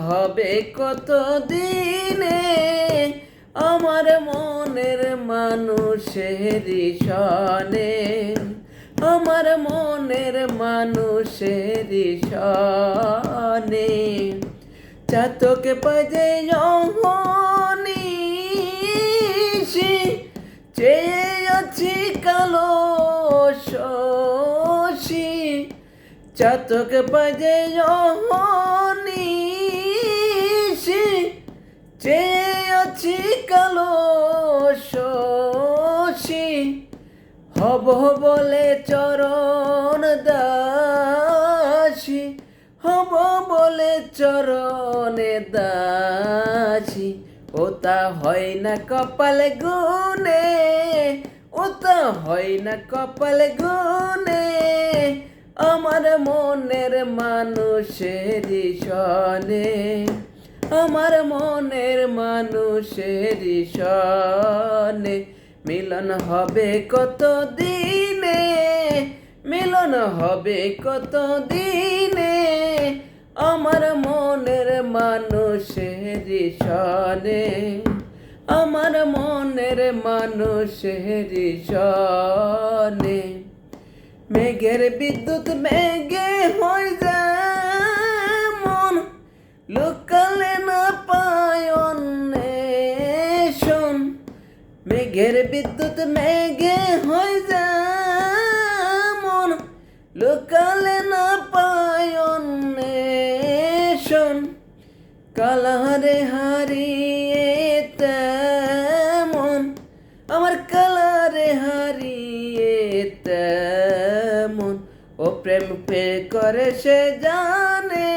হবে কত দিনে আমার মনের মানুষের সনে আমার মনের মানুষের সনে চাতকে বাজে অহনিশি চেয়ে আছি কালো চাতক বাজে অহনিশি চেয়ে আছি কালো শশী। হব বলে চরণ দাসী। হব বলে চরণে দাসী। ওটা হয় না কপাল গুনে ওটা হয় না কপাল গুনে আমার মনের মানুষের সনে আমার মনের মানুষের সনে মিলন হবে কত দিনে মিলন হবে কত দিনে আমার মনের মানুষের সনে আমার মনের মানুষের সনে মেঘের বিদ্যুৎ মেঘে হয়ে যায় মন লোকালে না পায় অন্বেষণ। মেঘের বিদ্যুৎ মেঘে হয়ে যায় মন লোকালে না পায় অন্বেষণ। কালারে হারিয়ে তেমন, আমার কালারে হারিয়ে তেমন। ও প্রেম পে করে সে জানে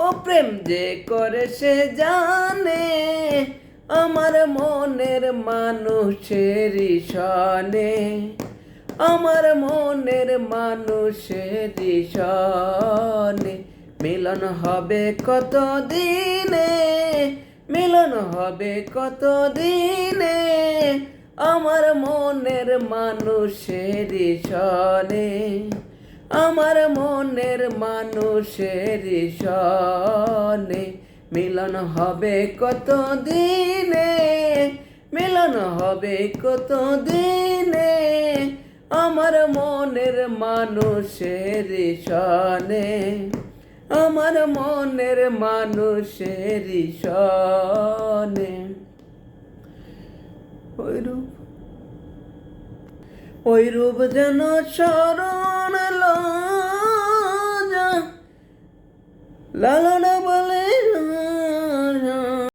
ও প্রেম যে করে সে জানে, আমার মনের মানুষের সনে আমার মনের মানুষের সনে মিলন হবে কত দিনে মিলন হবে কত দিনে আমার মনের মানুষের সনে আমার মনের মানুষের সনে মিলন হবে কত দিনে মিলন হবে কত দিনে আমার মনের মানুষের সনে আমার মনের মানুষের সনে ওই রূপ ওই রূপ যেন শরণ la la la